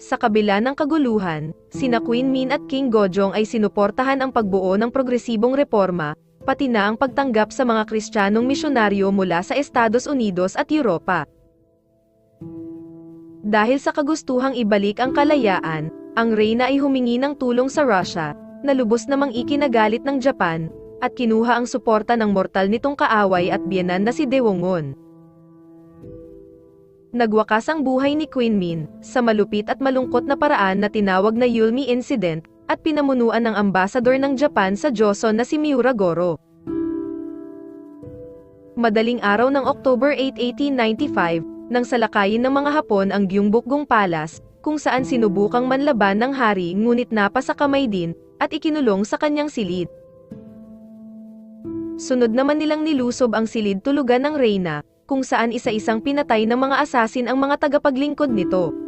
Sa kabila ng kaguluhan, sina Queen Min at King Gojong ay sinuportahan ang pagbuo ng progresibong reforma, pati na ang pagtanggap sa mga Kristiyanong misyonaryo mula sa Estados Unidos at Europa. Dahil sa kagustuhang ibalik ang kalayaan, ang reyna ay humingi ng tulong sa Russia, na lubos namang ikinagalit ng Japan, at kinuha ang suporta ng mortal nitong kaaway at biyenan na si Dewongon. Nagwakas ang buhay ni Queen Min, sa malupit at malungkot na paraan na tinawag na Yulmi Incident, at pinamunuan ng ambasador ng Japan sa Joseon na si Miura Goro. Madaling araw ng October 8, 1895, nang salakayin ng mga Hapon ang Gyeongbokgung Palace, kung saan sinubukang manlaban ng hari ngunit napa sa kamay din, at ikinulong sa kanyang silid. Sunod naman nilang nilusob ang silid tulugan ng reyna, kung saan isa-isang pinatay ng mga asasin ang mga tagapaglingkod nito.